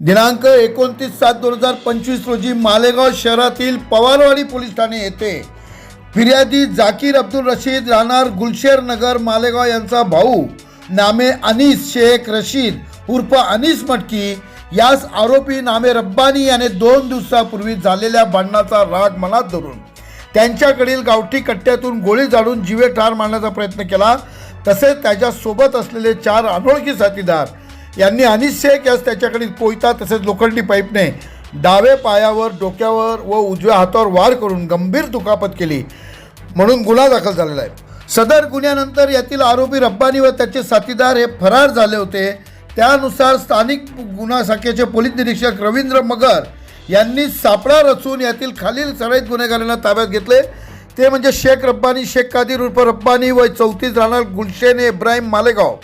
दिनांक एकोणतीस सात दोन हजार पंचवीस रोजी मालेगाव शहरातील पवारवाडी पोलीस ठाणे येथे फिर्यादी जाकीर अब्दुल रशीद राहणार गुलशेर नगर मालेगाव यांचा भाऊ नामे अनीस शेख रशीद उर्फ अनीस मटकी यास आरोपी नामे रब्बानी याने दोन दिवसापूर्वी झालेल्या भांडणाचा राग मनात धरून त्यांच्याकडील गावठी कट्ट्यातून गोळी झाडून जीवे ठार मारण्याचा प्रयत्न केला. तसेच त्याच्यासोबत असलेले चार अनोळखी साथीदार यांनी अनिस शेख यास त्याच्याकडील कोयता तसेच लोखंडी पाईपने डावे पायावर डोक्यावर व उजव्या हातावर वार करून गंभीर दुखापत केली म्हणून गुन्हा दाखल झालेला आहे. सदर गुन्ह्यानंतर यातील आरोपी रब्बानी व त्याचे साथीदार हे फरार झाले होते. त्यानुसार स्थानिक गुन्हा शाखेचे पोलीस निरीक्षक रवींद्र मगर यांनी सापळा रचून यातील खालील सराईत गुन्हेगारांना ताब्यात घेतले. ते म्हणजे शेख रब्बानी शेख कादीर उर्फ रब्बानी व चौतीस राहणार गुलशेन इब्राहिम मालेगाव.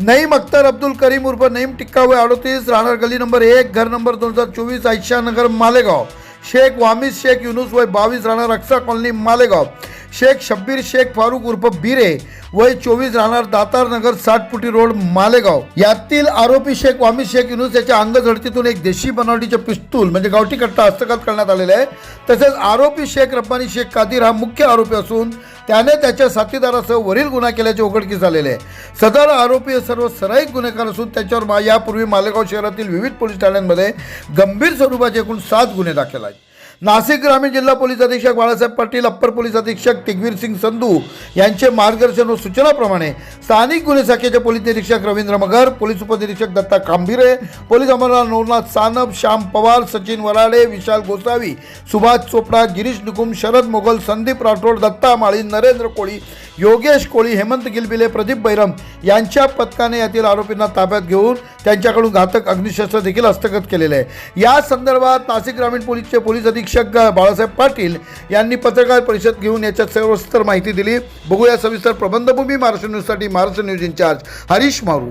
नईम अख्तर अब्दुल करीम उर्फ नईम टिक्का वय अडोतीस राहणार गली नंबर एक घर नंबर दोन हजार चोवीस आयशा नगर मालेगाव. शेख वामिस शेख युनुस वय बावीस राहणार अक्सा कॉलनी मालेगाव. शेख शब्बीर शेख फारूक उर्फ बिरे वय चोवीस राहणार दातार नगर फुटी रोड मालेगाव. यातील आरोपी शेख वामिस शेख युनुस याच्या अंगझडतीतून एक देशी बनावटीचे पिस्तूल म्हणजे गावठी कट्टा हस्तगत करण्यात आलेला आहे. तसेच आरोपी शेख रब्बानी शेख कादिर हा मुख्य आरोपी असून त्याने त्याच्या साथीदारासह वरील गुन्हा केल्याचे उघडकीस आलेले आहे. सदर आरोपी हे सर्व सराईत गुन्हेगार असून त्याच्यावर मा- यापूर्वी मालेगाव शहरातील विविध पोलीस ठाण्यांमध्ये गंभीर स्वरूपाचे एकूण सात गुन्हे दाखल आहेत. नाशिक ग्रामीण जिल्हा पोलीस अधीक्षक बाळासाहेब पाटील अप्पर पोलीस अधीक्षक तिगवीर सिंग संधू यांचे मार्गदर्शन व सूचनाप्रमाणे स्थानिक गुन्हे शाखेचे पोलीस निरीक्षक रवींद्र मगर पोलीस उपनिरीक्षक दत्ता कांभिरे पोलीस अंमलदार नवनाथ सानप श्याम पवार सचिन वराडे विशाल गोसावी सुभाष चोपडा गिरीश निकुम शरद मोगल संदीप राठोड दत्ता माळी नरेंद्र कोळी योगेश कोळी हेमंत गिलबिले प्रदीप बैरम यांच्या पथकाने यातील आरोपींना ताब्यात घेऊन त्यांच्याकडून घातक अग्निशस्त्र देखील हस्तगत केलेले आहे. या संदर्भात नाशिक ग्रामीण पोलीसचे पोलीस अधीक्षक बाळासाहेब पाटील यांनी पत्रकार परिषद घेऊन याच्यात सर्वस्तर माहिती दिली. बघूया सविस्तर प्रबंधभूमी महाराष्ट्र न्यूजसाठी महाराष्ट्र न्यूज इन्चार्ज हरीश मारू.